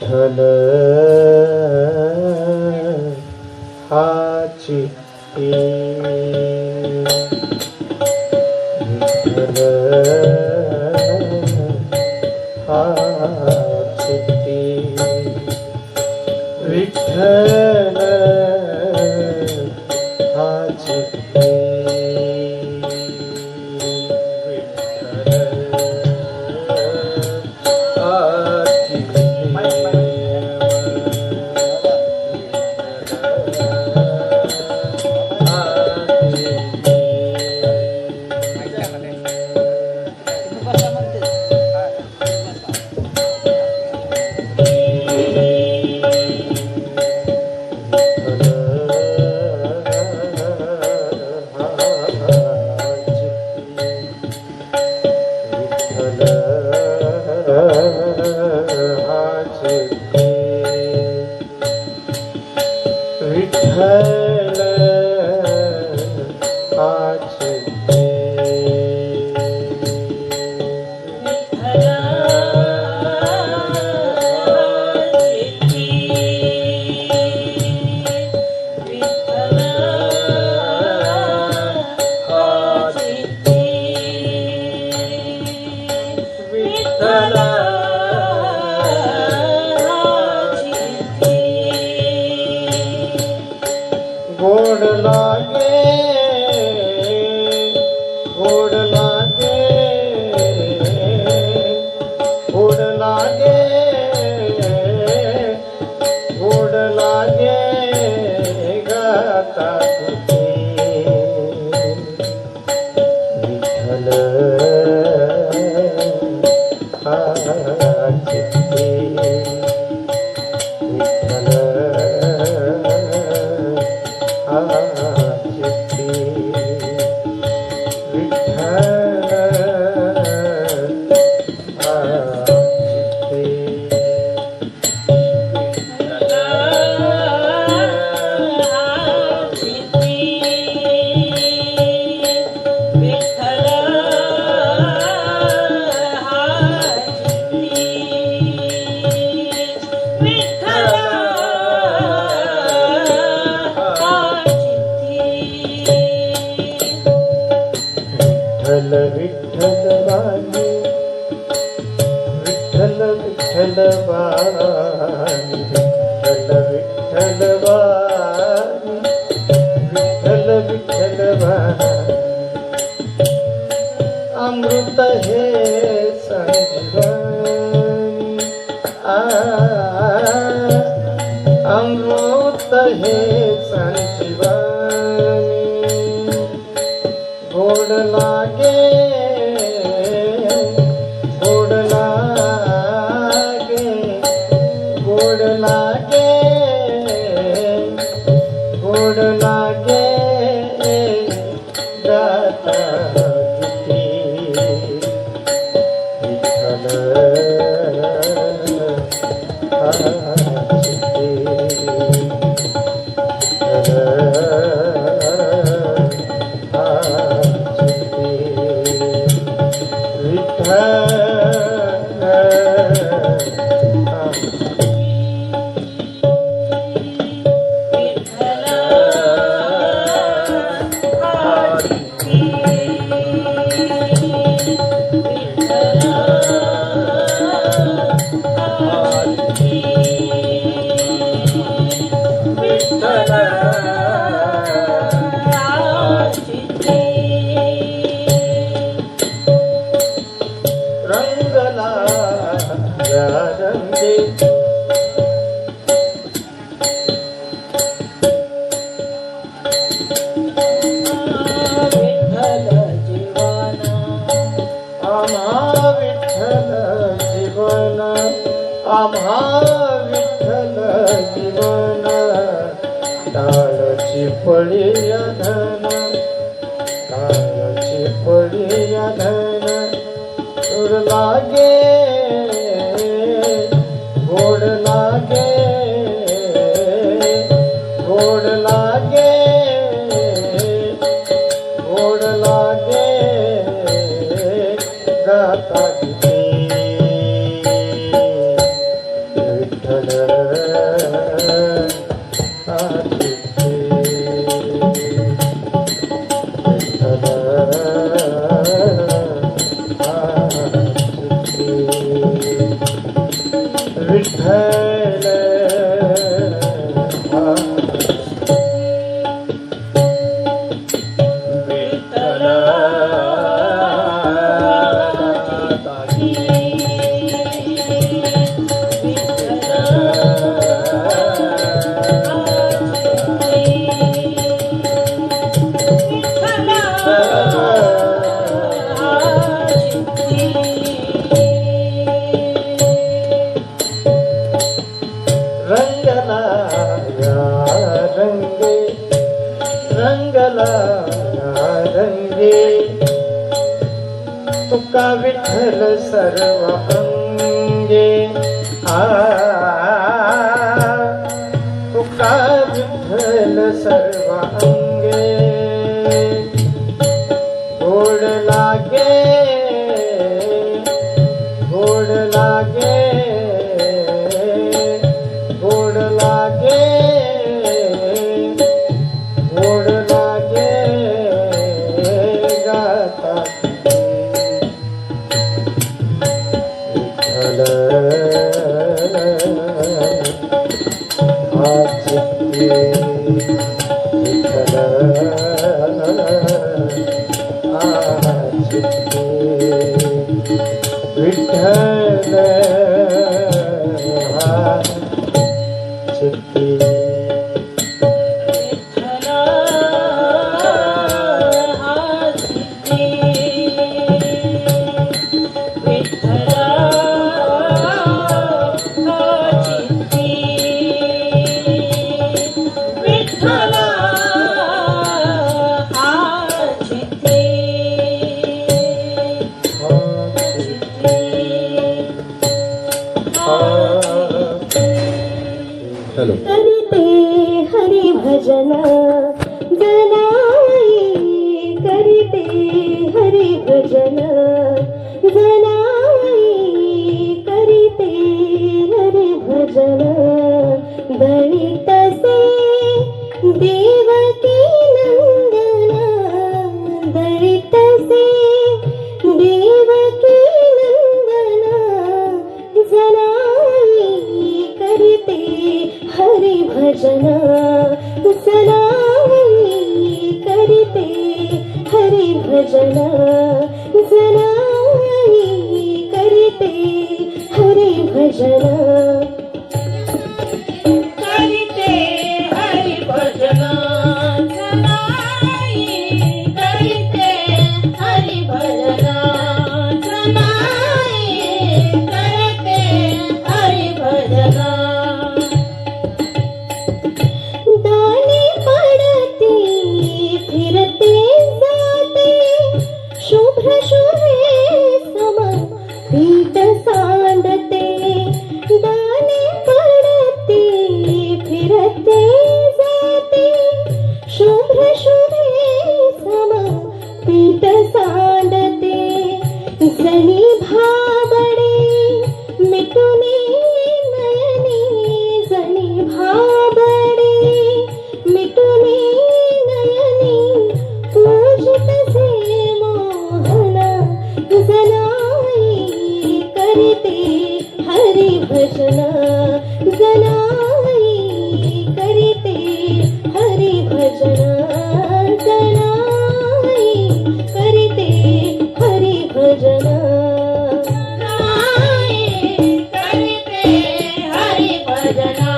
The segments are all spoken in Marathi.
विठ्ठल हाची विठ्ठल हाची विठ्ठल கடலா okay પડ્યા ધન. લાગે पूजना सनावई करते हरि भजना सनावई करते हरि भजना జగనా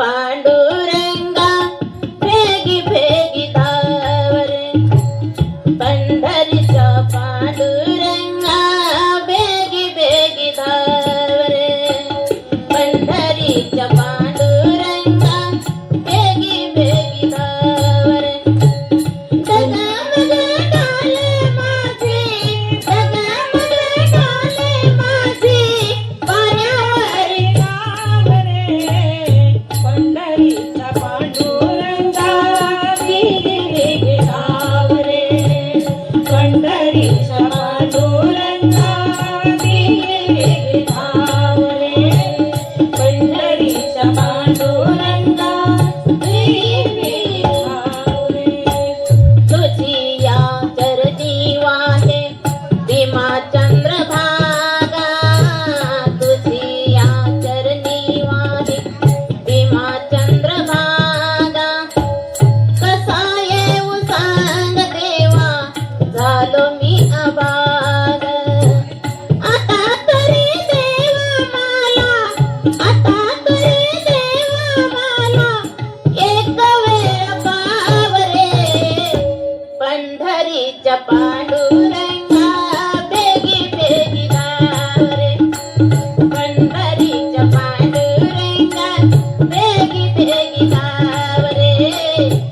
పాండు Dios.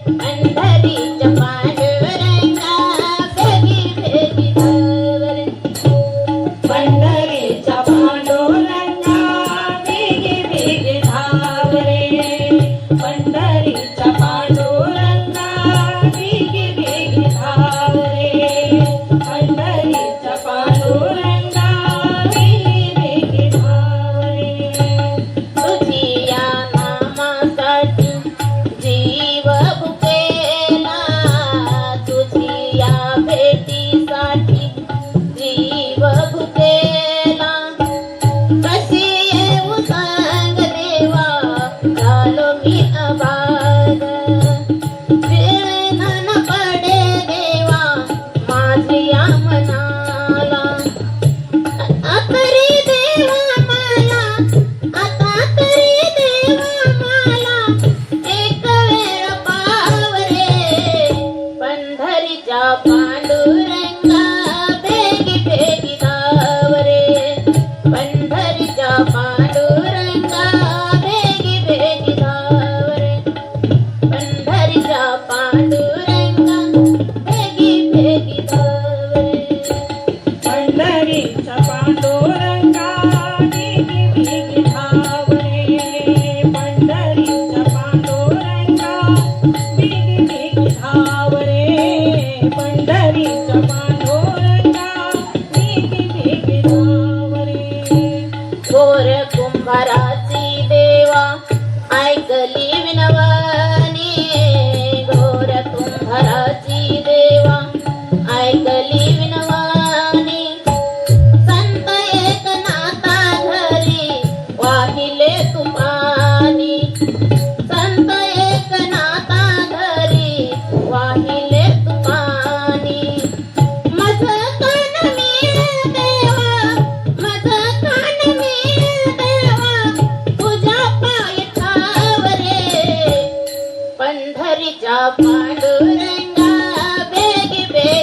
धावरे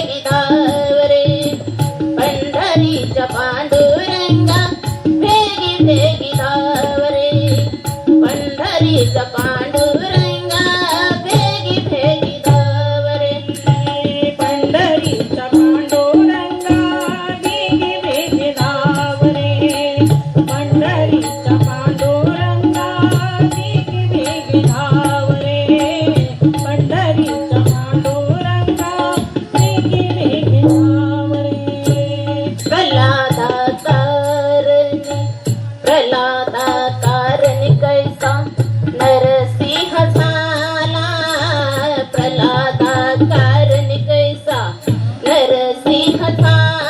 ಹೇಳಿದ কথা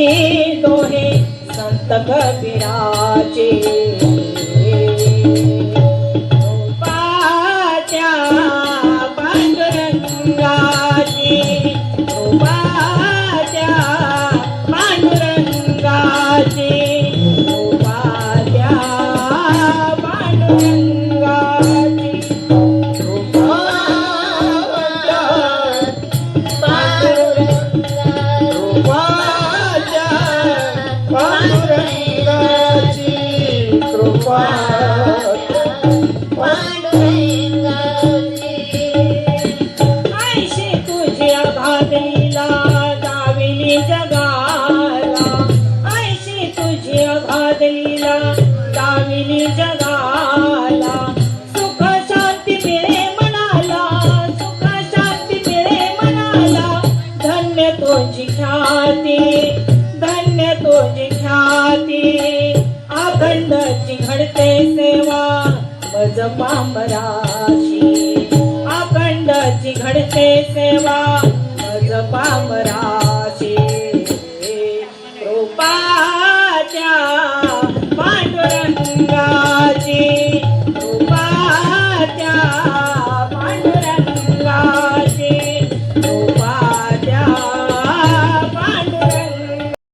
हे दोहे संत कबीराचे बदलिला दामिनी जगाला. सुख शांती मिळे मनाला सुख शांती मिळे मनाला. धन्य तुझी ख्याती धन्य तुझी ख्याती. अखंड घडते सेवा मज पांबराशी अखंड घडते सेवा